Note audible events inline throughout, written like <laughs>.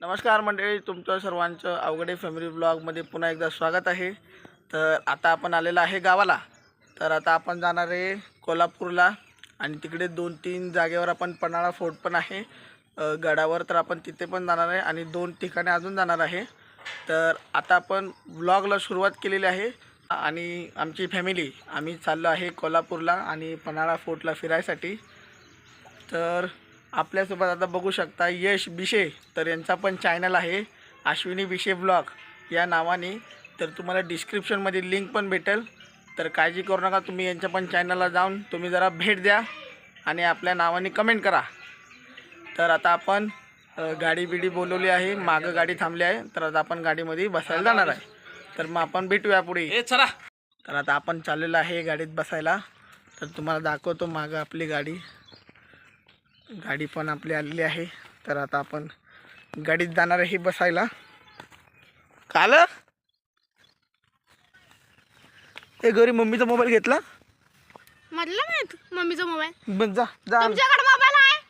नमस्कार मंडळी तुमचं सर्वांचं अवघडे फॅमिली ब्लॉगमध्ये पुन्हा एकदा स्वागत आहे. तर आता आपण आलेलो आहे गावाला. तर आता आपण जाणार आहे कोल्हापूरला आणि तिकडे दोन तीन जागेवर आपण पन्हाळा फोर्ट पण आहे. गडावर तर आपण तिथे पण जाणार आहे आणि दोन ठिकाणी अजून जाणार आहे. तर आता आपण ब्लॉगला सुरुवात केलेली आहे आणि आमची फॅमिली आम्ही चाललो आहे कोल्हापूरला आणि पन्हाळा फोर्टला फिरायसाठी. तर आपल्यासोबत आता बघू शकता यश बिशे तर यांचा पण चॅनल आहे. अश्विनी बिशे ब्लॉग या नावाने. तर तुम्हाला डिस्क्रिप्शनमध्ये लिंक पण भेटेल. तर काळजी करू नका तुम्ही यांच्या पण चॅनलला जाऊन तुम्ही जरा भेट द्या आणि आपल्या नावाने कमेंट करा. तर आता आपण गाडी बिडी बोलवली आहे मागं गाडी थांबली आहे तर आता आपण गाडीमध्ये बसायला जाणार आहे. तर मग आपण भेटूया पुढे. चला. तर आता आपण चाललेलो आहे गाडीत बसायला. तर तुम्हाला दाखवतो मागं आपली गाडी. गाडी पण आपली आलेली आहे. तर आता आपण गाडीत जाणार आहे बसायला. काल? ए घरी मम्मीचा मोबाईल घेतला? म्हटलं माहीत मम्मीचा मोबाईल. बस जा जा. तुमच्याकडे मोबाईल आहे?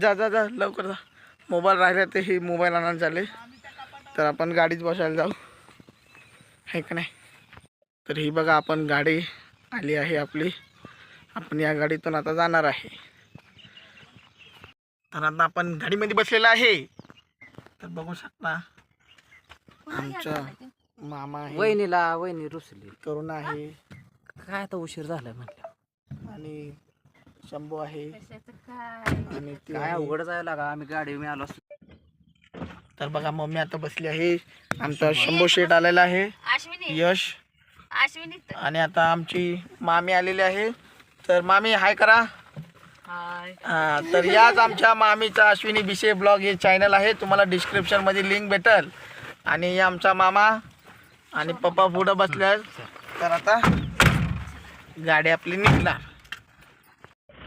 जा जा जा लवकर जा. मोबाईल राहिला ते हे मोबाईल आणायला चालले. तर आपण गाडीत बसायला जाऊ. आहे का नाही? तर ही बघा आपण गाडी आली आहे आपली. आपण या गाडीतून आता जाणार आहे. तर आता आपण गाडीमध्ये बसलेला आहे. तर बघू शकता. आमचा मामा आहे. वहिनीला वहिनी रुसली. करुणा आहे. काय आता उशीर झालाय म्हटलं? आणि शंभू आहे. आणि ती काय आहे. अवघड जायला का आम्ही गाडी मी आलो तर बघा मम्मी आता बसली आहे. आमचा शंभू. शेट आलेला आहे. अश्विनी. यश. अश्विनी. आणि आता आमची मामी आलेली आहे. तर मामी हाय करा. हा, तर याच आमच्या मामीचा अश्विनी बिशे ब्लॉग हे चॅनल आहे. तुम्हाला डिस्क्रिप्शनमध्ये लिंक भेटेल. आणि आमचा मामा आणि पप्पा पुढं बसल्या तर आता गाडी आपली निघणार.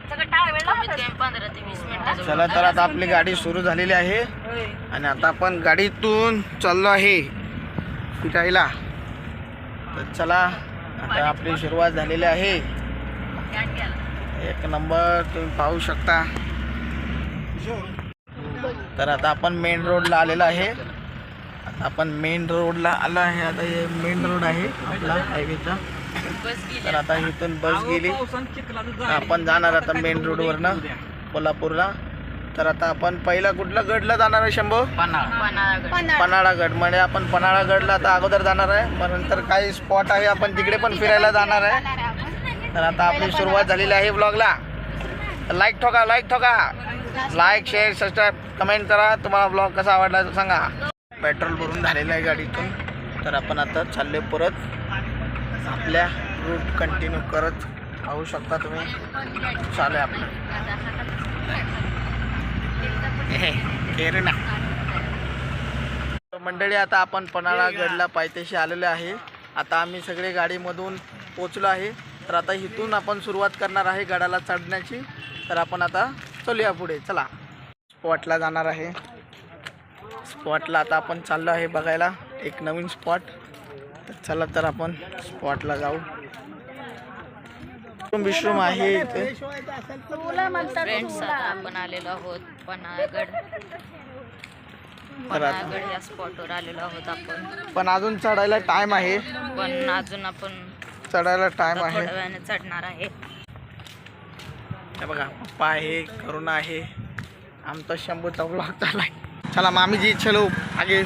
सगळं टाळ वेळ लागतो पंधरा ते वीस मिनिटाचा चला तर आता आपली गाडी सुरू झालेली आहे. आणि आता आपण गाडीतून चाललो आहे फिरायला तर चला आता आपली सुरुवात झालेली आहे. एक नंबर तुम्ही पाहू शकता. तर आता आपण मेन रोडला आलेलो आहे. आता आपण मेन रोडला आलो आहे. आता हे मेन रोड आहे आपला हायवेचा तर आता इथून बस गेली. आपण जाणार आता मेन रोडवरनं कोल्हापूरला. तर आता आपण पहिला कुठला गडला जाणार आहे शंभू? पन्हाळा गड म्हणजे आपण पन्हाळा गडला आता अगोदर जाणार आहे. मग नंतर काही स्पॉट आहे आपण तिकडे पण फिरायला जाणार आहे. तर आता आपली सुरुवात झालेली आहे ब्लॉगला लाईक ठोका लाईक ठोका. लाईक शेअर सबस्क्राईब कमेंट करा. तुम्हाला ब्लॉग कसा आवडला सांगा. पेट्रोल भरून झालेलं आहे गाडीतून. तर आपण आता चालले परत. आपल्या रूट कंटिन्यू करत पाहू शकता तुम्ही. चालू आहे आपलं ना मंडळी आता आपण पन्हाळा गडला पायथ्याशी आलेलो आहे. आता आम्ही सगळे गाडीमधून पोचलो आहे. तर आता इथून आपण सुरुवात करणार आहे गडाला चढण्याची. तर आपण आता चलूया पुढे. चला. स्पॉटला जाणार आहे. स्पॉटला आता आपण चाललो आहे बघायला. एक नवीन स्पॉट. तर चला तर आपण स्पॉटला जाऊ. विश्रूम आहे इथे. फ्रेंड्स आपण आलेलो आहोत पन्हाळगड. आता पन्हाळगड या स्पॉटवर आलेलो आहोत आपण. पण अजून चढायला टाइम आहे. पण अजून आपण चढायला टाइम आता आहे. थोड्या वेळाने चढणार आहे. हे बघा पप्पा आहे करुणा आहे. आमचा शंभूचा ब्लॉग चला मामी जी चलो आगे.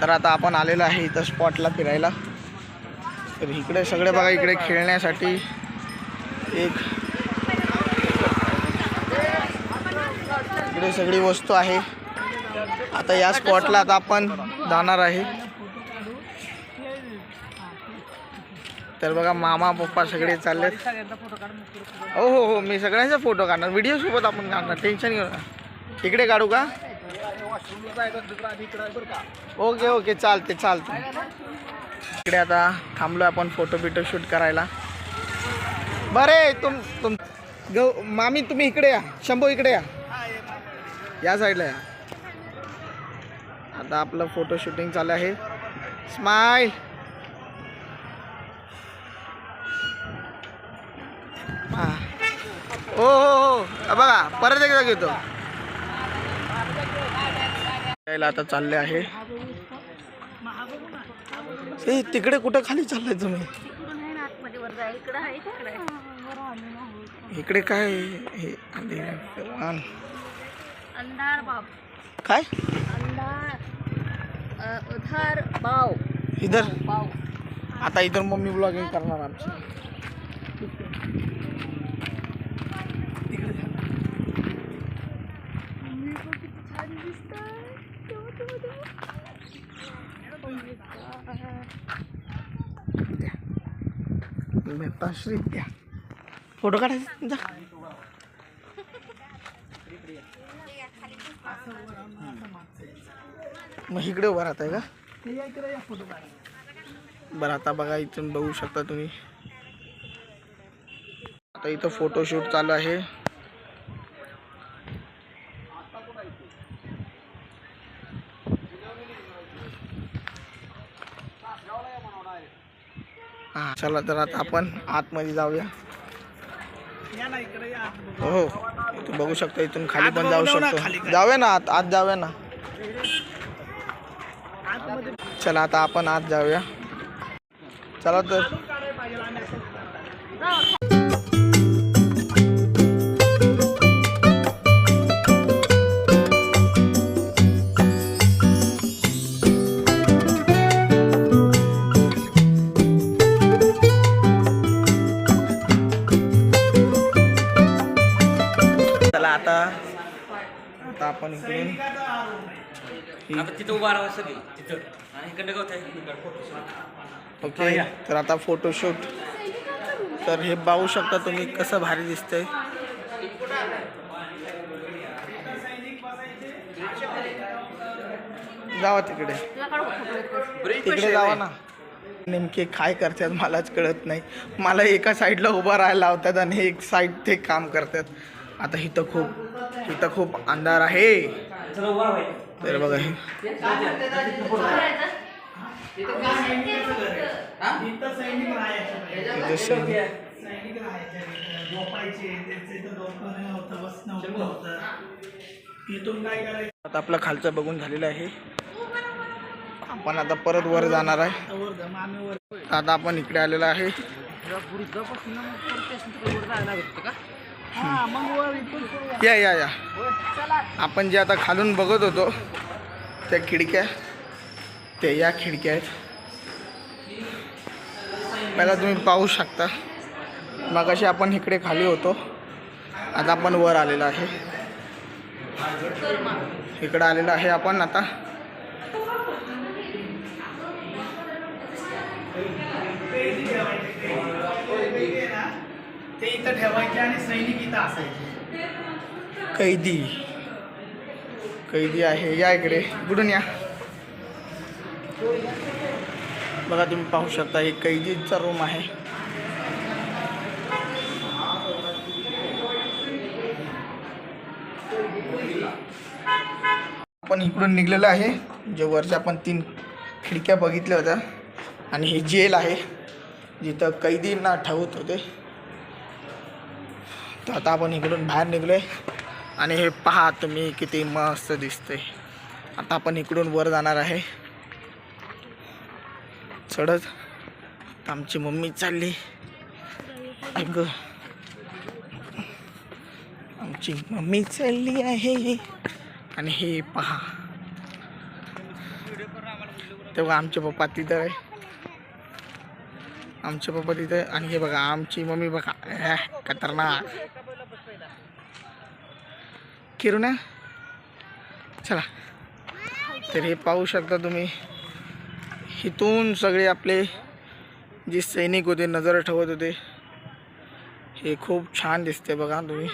तर आता आपण आलेलो आहे इथं स्पॉटला फिरायला. तर इकडे सगळे बघा इकडे खेळण्यासाठी एक इकडे सगळी वस्तू आहे. आता या स्पॉटला आता आपण जाणार आहे. तर बघा मामा पप्पा सगळे चाललेत. हो हो हो मी सगळ्यांचा फोटो काढणार. व्हिडिओ सोबत आपण काढणार. टेन्शन घेऊ नका. इकडे काढू का? ओके ओके चालते चालते इकडे आता थांबलो आपण फोटो बिटो शूट करायला. बरे तुम तुम गौ मामी तुम्ही इकडे या. शंभू इकडे या. या साईडला या. आता आपलं फोटो शूटिंग चालू आहे. स्माईल हो हो हो. बघा परत एकदा घेतो. यायला आता चालले आहे. ए तिकडे कुठं खाली चाललाय तुम्ही? इकडे काय हे अंधार काय? अंधार अ, उधार बाव इधर. बाव आता इधर मम्मी ब्लॉगिंग करणार आमची. श्री द्या. फोटो काढायचा जा. मग इकडे उभा राहत आहे का? बरं आता बघा इथून बघू शकता तुम्ही. आता इथं फोटोशूट चालू आहे. चला तर आता आपण आतमध्ये जाऊया. हो इथून बघू शकता इथून खाली पण जाऊ शकतो. जाऊया ना आत आत जाऊया ना. चला आता आपण आत जाऊया. चला तर. आता तिथं उभा राहा सगळी तिथं. आणि गवत आहे. ओके. तर आता फोटोशूट तर हे पाहू शकता तुम्ही कसं भारी दिसतंय. जावा तिकडे. तिकडे जावा ना. नेमके काय करतात मलाच कळत नाही. मला एका साईडला उभं राहायला लावतात आणि एक साईड ते काम करतात. आता इथं खूप इथं खूप अंधार आहे. तर बघा. हे इथं सैनिक आता आपलं खालचं बघून झालेलं आहे. आपण आता परत वर जाणार आहे. आता आपण इकडे आलेलो आहे. या. या या आपण जे आता खालून बघत होतो त्या खिडक्या ते या खिडक्या आहेत. पहिला तुम्ही पाहू शकता. मगाशी आपण इकडे खाली होतो. आता आपण वर आलेलो आहे. इकडं आलेलो आहे आपण आता. ते इथं ठेवायचे आणि सैनिक इथं असायचे. कैदी. कैदी आहे. या इकडे. कुठून या. बघा तुम्ही पाहू शकता हे कैदीचा रूम आहे. आपण इकडून निघलेलं आहे. जे वरच्या आपण तीन खिडक्या बघितल्या होत्या. आणि हे जेल आहे. जिथं कैदींना ठेवत होते. तर आता आपण इकडून बाहेर निघलोय. आणि हे पहा तुम्ही किती मस्त दिसते आता आपण इकडून वर जाणार आहे. चढत. आमची मम्मी चालली. ऐक आमची मम्मी चालली आहे. आणि हे पहा. तेव्हा आमचे पप्पा तिथं आहे. आमचे पप्पा तिथं आणि हे बघा आमची मम्मी बघा. खतरनाक. किरुण्या? चला. तर हे पाहू शकता तुम्ही. इथून सगळे आपले जे सैनिक होते नजर ठेवत होते हे खूप छान दिसते बघा तुम्ही.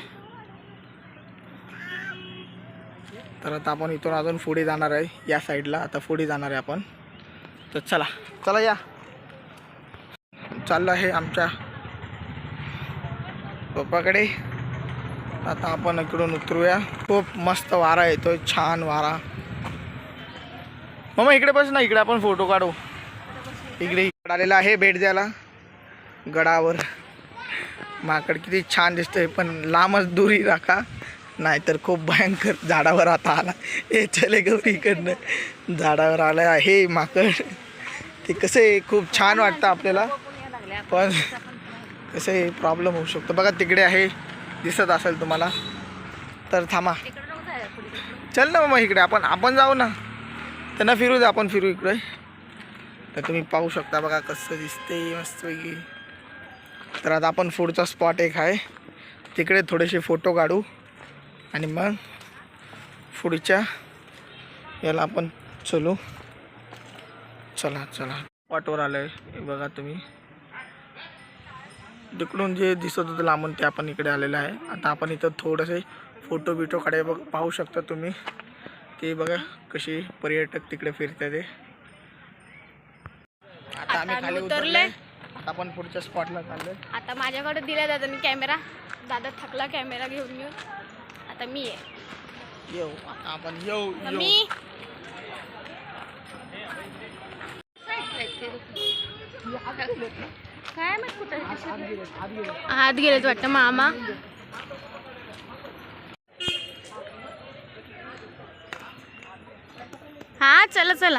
तर आता आपण इथून अजून पुढे जाणार आहे या साईडला. आता पुढे जाणार आहे आपण. तर चला. चला या. चाललं आहे आमच्या पप्पाकडे. आता आपण इकडून उतरूया. खूप मस्त वारा येतोय छान वारा. मग इकडे बस ना इकडे आपण फोटो काढू. इकडे इकडे आलेला आहे भेट द्यायला. गडावर. माकड किती छान दिसतोय पण लांबच दुरी राखा. नाहीतर खूप भयंकर झाडावर आता आला. हे चले गौरी इकडनं. झाडावर आलं आहे माकड. ते कसं आहे खूप छान वाटतं आपल्याला. पण कसं आहे प्रॉब्लेम होऊ शकतो. बघा तिकडे आहे. दिसत असेल तुम्हाला. तर थांबा. चल ना मग इकडे आपण आपण जाऊ ना. त्यांना फिरू द्या आपण फिरू इकडे. तर तुम्ही पाहू शकता बघा कसं दिसते मस्तपैकी. तर आता आपण पुढचा स्पॉट एक आहे. तिकडे थोडेसे फोटो काढू. आणि मग पुढच्या याला आपण चलू. चला चला. स्पॉटवर आलो आहे बघा तुम्ही. तिकडून जे दिसत होतं लांबून ते आपण इकडे आलेलं आहे. आता आपण इथं थोडेसे फोटो बिटो काढे बघ पाहू शकता तुम्ही. ते बघा कशी पर्यटक तिकडे फिरते ते. आता आम्ही खाली उतरले आता आपण पुढच्या स्पॉटला चाललोय. आता माझ्याकडे दिला दादानी कॅमेरा दादा थकला कॅमेरा घेऊन घेऊन आता मी आहे येऊ. आता आपण येऊ येऊ. मी काय माहीत कुठं हात गेलेत वाटतं मामा. हा चला चला.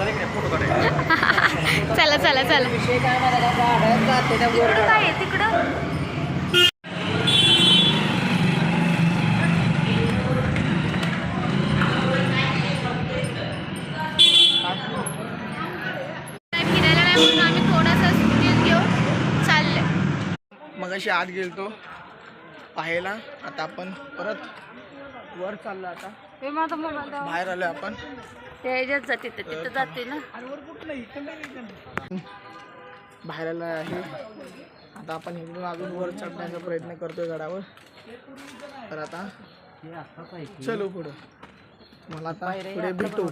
<laughs> चला चला चला. तिकडं काय आहे तिकडं? फिरायला नाही म्हणून आम्ही थोडासा मग आत गेलतो पाहायला. आता आपण परत वर चाललो आता. बाहेर आलो आपण. त्या ह्याच्यात जाते ते तिथं जाते ना. बाहेर आलो आहे. आता आपण इकडून अजून वर चढण्याचा प्रयत्न करतोय गडावर. तर आता चलो पुढं. मला आता पुढे भेटू.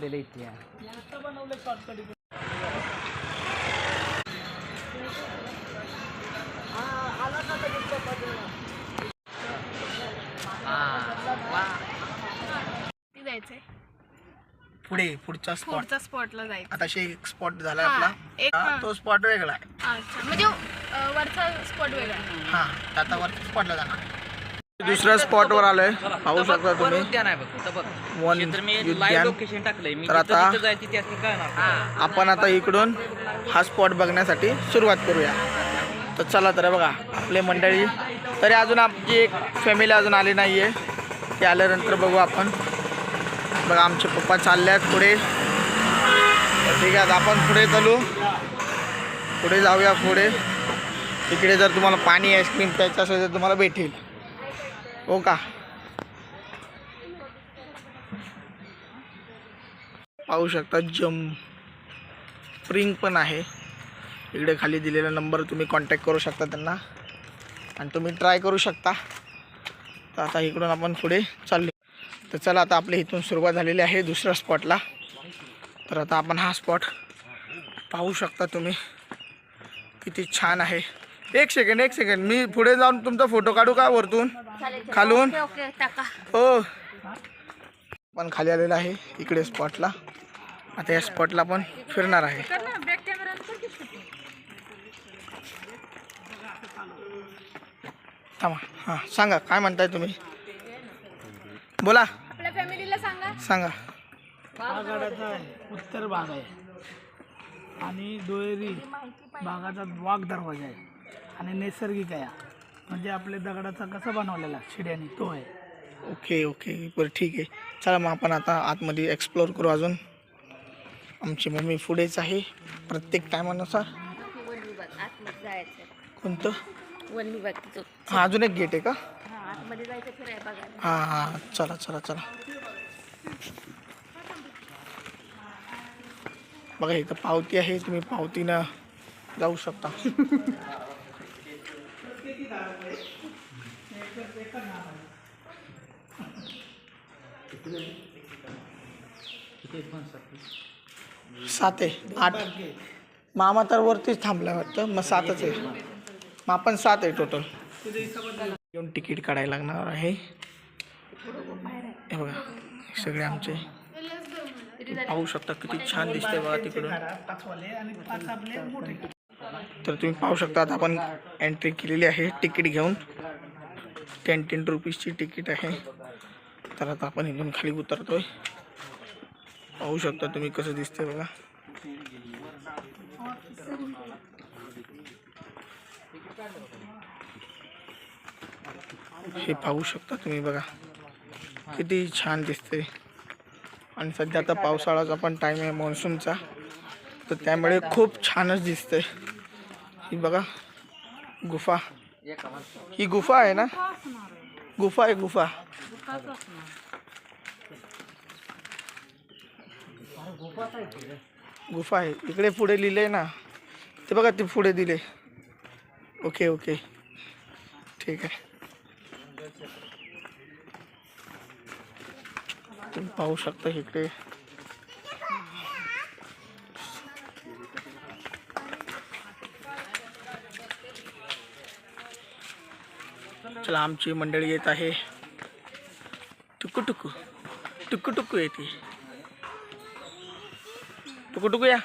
जायचंय. पुढे पुढचा स्पॉट पुढच्या स्पॉटला जायचं आता एक स्पॉट झाला हा, आपला. एक हा. तो स्पॉट वेगळा आहे. अच्छा म्हणजे अं, वरचा स्पॉट वेगळा. हा आता वर स्पॉटला जाणार. दुसऱ्या स्पॉटवर आलोय. पाहू शकता तुम्ही. उद्यान आहे बघ तर बघ. वन तर मी उद्यान. लाईव्ह लोकेशन टाकलंय. मी तर जिथं आता- जिथं जायची त्यात कळणार. आपण आता इकडून हा स्पॉट बघण्यासाठी सुरुवात करूया. तर चला तर बघा आपले मंडळी. तरी अजून आमची एक फॅमिली अजून आली नाही आहे ते आल्यानंतर बघू आपण. बघा आमचे पप्पा चालले आहेत पुढे. ठीक आहे आपण पुढे चालू. पुढे जाऊया पुढे. तिकडे जर तुम्हाला पाणी आईस्क्रीम प्यायचं असेल तर तुम्हाला भेटेल. हो का? पाहू शकता जम स्प्रिंग पण आहे. इकडे खाली दिलेला नंबर तुम्ही कॉन्टॅक्ट करू शकता त्यांना. आणि तुम्ही ट्राय करू शकता. तर आता इकडून आपण पुढे चालले. तर चला आता आपल्या इथून सुरुवात झालेली आहे दुसऱ्या स्पॉटला तर आता आपण हा स्पॉट पाहू शकता तुम्ही. किती छान आहे. एक सेकंड एक सेकंड मी पुढे जाऊन तुमचा फोटो काढू का वरतून? खालून? हो. पण खाली आलेला आहे इकडे स्पॉटला आता या स्पॉटला पण फिरणार आहे. थांबा. हां सांगा काय म्हणताय तुम्ही? बोला. आपल्या फॅमिली सांगा. हा गडाचा आहे. उत्तर भाग आहे. आणि दुहेरी भागाचा वाघ दरवाजा आहे. आणि नैसर्गिक आहे हा. म्हणजे आपल्या दगडाचा कसा बनवलेला शिड्याने तो आहे. Okay okay. बरं ठीक आहे. चला मग आपण आता आतमध्ये एक्सप्लोअर करू अजून. आमची मम्मी पुढेच आहे. प्रत्येक टायमानुसार. वन विभाग आतमध्ये जायचं. कोणतं? वन विभाग तिथं. हा अजून एक गेट आहे का? हा जायचं फिराय बघायला. हां हां चला चला चला. बघा इथं पावती आहे तुम्ही पावतीनं जाऊ शकता. सात आहे आठ. मामा तर वरतीच थांबला वाटतं मग सातच आहे. मग आपण सात आहे टोटल येऊन तिकीट काढायला लागणार आहे. हे बघा सगळे आमचे. पाहू शकता किती छान दिसते बघा तिकडून. तर तुम्ही पाहू शकता आता आपण एंट्री केलेली आहे तिकीट घेऊन. टेन टेन रुपीजची तिकीट आहे. तर आता आपण इथून खाली उतरतोय. पाहू शकता तुम्ही कसं दिसते बघा. हे पाहू शकता तुम्ही बघा. किती छान दिसते आणि सध्या आता पावसाळ्याचा पण टाईम आहे मान्सूनचा तर त्यामुळे खूप छानच दिसते ही बघा गुफा. ही गुफा आहे ना? गुफा आहे गुफा. गुफा आहे. इकडे पुढे लिहिले ना. ते बघा ते पुढे दिले ओके ओके. ठीक आहे. तुम्ही पाहू शकता इकडे. चला आमची मंडळी येत आहे. टुकू टुकू. टुकू टुकू येते. टुकू टुकू या.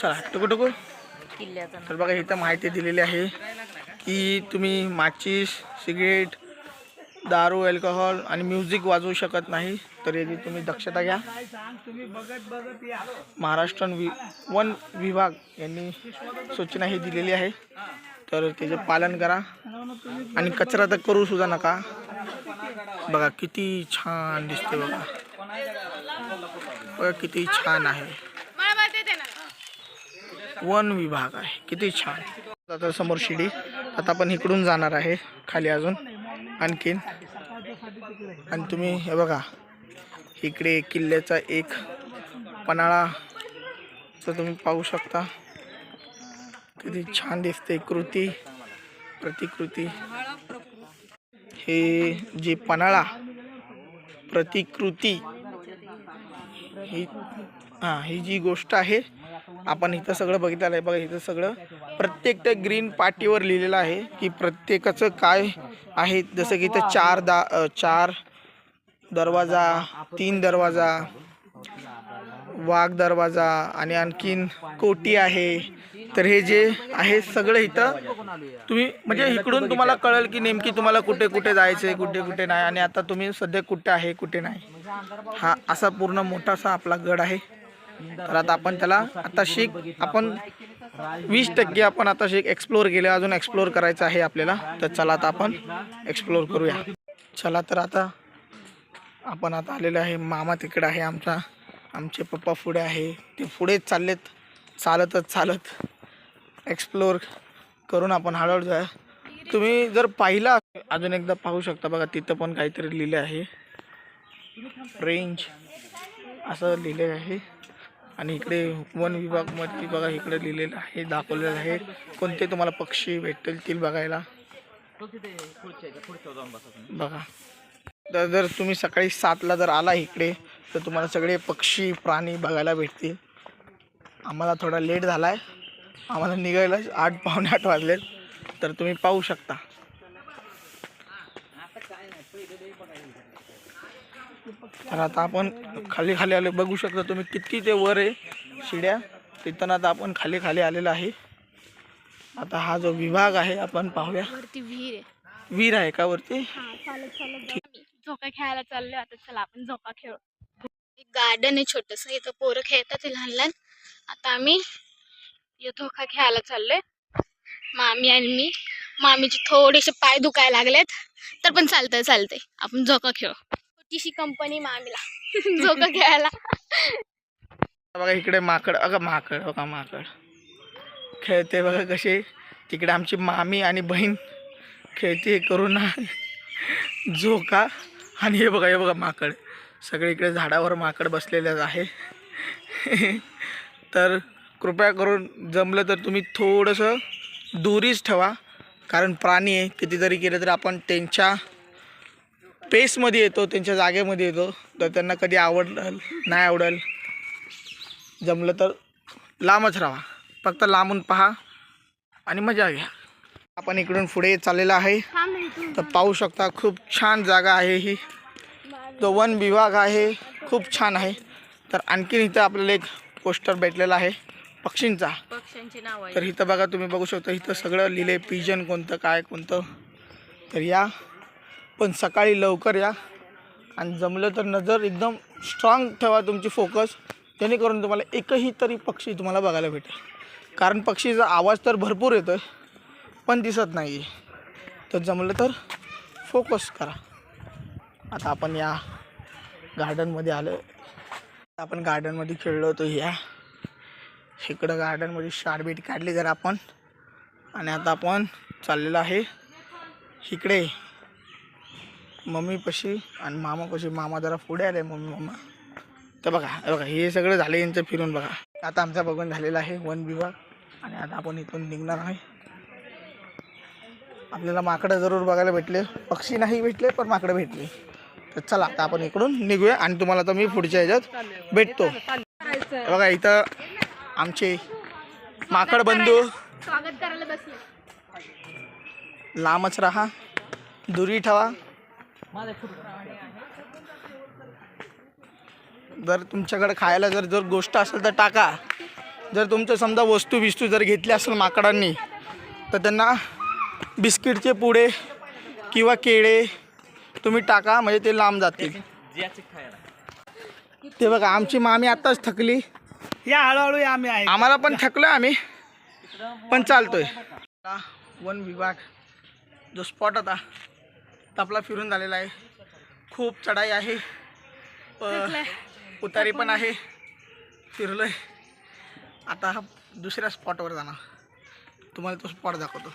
चला टुकू टुकू. तर बघा इथं माहिती दिलेली आहे की तुम्ही माचीस सिगरेट दारू अल्कोहोल आणि म्युझिक वाजवू शकत नाही तर याची तुम्ही दक्षता घ्या. महाराष्ट्र वि वन विभाग यांनी सूचना ही दिलेली आहे. तर त्याचे पालन करा. आणि कचरा तर करू सुद्धा नका. बघा किती छान दिसते बघा. बघा किती छान आहे. वन विभाग आहे. किती छान. आता समोर शिडी. आता आपण इकडून जाणार आहे खाली अजून. आणखीन? आणि तुम्ही हे बघा इकडे किल्ल्याचा एक पन्हाळा तर तुम्ही पाहू शकता. किती छान दिसते कृती प्रतिकृती. हे जे पन्हाळा प्रतिकृती ही हां ही जी गोष्ट आहे आपण इथं सगळं बघितलेलं आहे. बघा इथं सगळं प्रत्येक त्या ग्रीन पाटीवर लिहिलेलं आहे की प्रत्येकाचं काय आहे. जसं की इथं चार दा चार दरवाजा तीन दरवाजा वाघ दरवाजा आणि आणखीन कोटी आहे. तर हे जे आहे सगळं इथं तुम्ही म्हणजे इकडून तुम्हाला कळेल की नेमकी तुम्हाला कुठे कुठे जायचं आहे कुठे कुठे नाही. आणि आता तुम्ही सध्या कुठे आहे कुठे नाही. हा असा पूर्ण मोठासा आपला गड आहे. तर आता आपण त्याला आता शिक आपण वीस टक्के आपण आता शिक एक्सप्लोअर केले अजून एक्सप्लोअर करायचं आहे आपल्याला. तर चला आता आपण एक्सप्लोअर करूया. चला तर आता आपण आता आलेलो आहे मामा तिकडं आहे आमचा. आमचे पप्पा पुढे आहे. ते पुढेच चाललेत चालतच चालत. एक्सप्लोअर करून आपण हळूहळू जाय तुम्ही जर पाहिला अजून एकदा पाहू शकता बघा तिथं पण काहीतरी लिहिलं आहे. रेंज असं लिहिलेलं आहे. आणि इकडे वन विभागमध्ये बघा इकडे लिहिलेलं आहे दाखवलेलं आहे. कोणते तुम्हाला पक्षी भेटतील बघायला? बघा. तर जर तुम्ही सकाळी सातला जर आला इकडे तर तुम्हाला सगळे पक्षी प्राणी बघायला भेटतील. आम्हाला थोडा लेट झाला आहे आम्हाला निघायला आठ पावणे आठ वाजलेत. तर तुम्ही पाहू शकता. तर आता आपण खाली खाली आले. बघू शकता तुम्ही किती ते वर आहे शिड्या. तिथं आता आपण खाली खाली आलेलो आहे. आता हा जो विभाग आहे आपण पाहूया. विहीर आहे. वीर आहे का वरती? हा. झोका खेळायला चाललोय आता. चला आपण झोका खेळू. गार्डन आहे छोटस. इथं पोरं खेळतात लहान लहान. आता आम्ही झोका खेळायला चाललोय. मामी आणि मी. मामीचे थोडेसे पाय दुखायला लागलेत. तर पण चालतंय चालतंय. आपण झोका खेळू. छोटीशी कंपनी मामीला झोका खेळायला. बघा इकडे माकड अगं माकड बघा माकड. खेळते बघा कसे तिकडे आमची मामी आणि बहीण खेळते करून झोका. आणि हे बघा हे बघा माकड. सगळे इकडे झाडावर माकड बसलेलेच आहे. <laughs> तर कृपया करून जमलं तर तुम्ही थोडंसं दूरीच ठेवा. कारण प्राणी आहे कितीतरी केलं तर आपण त्यांच्या पेसमध्ये येतो त्यांच्या जागेमध्ये येतो. तर त्यांना कधी आवडलं नाही आवडेल जमलं तर लांबच राहा. फक्त लांबून पहा आणि मजा घ्या. आपण इकडून पुढे चाललेलं आहे. तर पाहू शकता खूप छान जागा आहे ही. तो वन विभाग आहे खूप छान आहे. तर आणखीन इथं आपल्याला एक पोस्टर भेटलेला आहे पक्षींचा. तर इथं बघा तुम्ही बघू शकता इथं सगळं लिहिले पिजन कोणतं काय कोणतं. तर या. पण सकाळी लवकर या. आणि जमलं तर नजर एकदम स्ट्रॉंग ठेवा तुमची फोकस जेणेकरून तुम्हाला एकही तरी पक्षी तुम्हाला बघायला भेटेल. कारण पक्षीचा आवाज तर भरपूर येतो आहे पण दिसत नाही तर जमलं तर फोकस करा. आता आपण या गार्डनमध्ये आलो आपण गार्डनमध्ये खेळलो होतो या. इकडं गार्डनमध्ये शारबीट काढली जर आपण. आणि आता आपण चाललेलो आहे इकडे. मम्मीपाशी आणि मामापाशी मामा जरा पुढे आले मम्मी मामा. तर बघा बघा हे सगळं झालं यांचं फिरून बघा. आता आमचा बघून झालेला आहे वन विभाग आणि आता आपण इथून निघणार आहे. आपल्याला माकडं जरूर बघायला भेटले. पक्षी नाही भेटले पण माकडं भेटले. तर चला आता आपण इकडून निघूया आणि तुम्हाला तर मी पुढच्या ह्याच्यात भेटतो. बघा इथं आमचे माकड बंधू. स्वागत करायला बसले. लांबच राहा दुरी ठेवा. जर तुमच्याकडे खायला जर जर गोष्ट असेल तर टाका. जर तुमचं समजा वस्तू बिस्तू जर घेतली असेल माकडांनी तर त्यांना बिस्किटचे पुडे किंवा केळे तुम्ही टाका म्हणजे ते लांब जातील. ते बघा आमची मामी आत्ताच थकली. या हळूहळू या आम्ही आहे आम्हाला पण थकलो आम्ही पण चालतोय. वन विभाग. जो स्पॉट होता. तो आपला फिरून झालेला आहे. खूप चढाई आहे. उतारी पण आहे. फिरलोय. आता हा दुसऱ्या स्पॉटवर जाणार. तुम्हाला तो स्पॉट दाखवतो.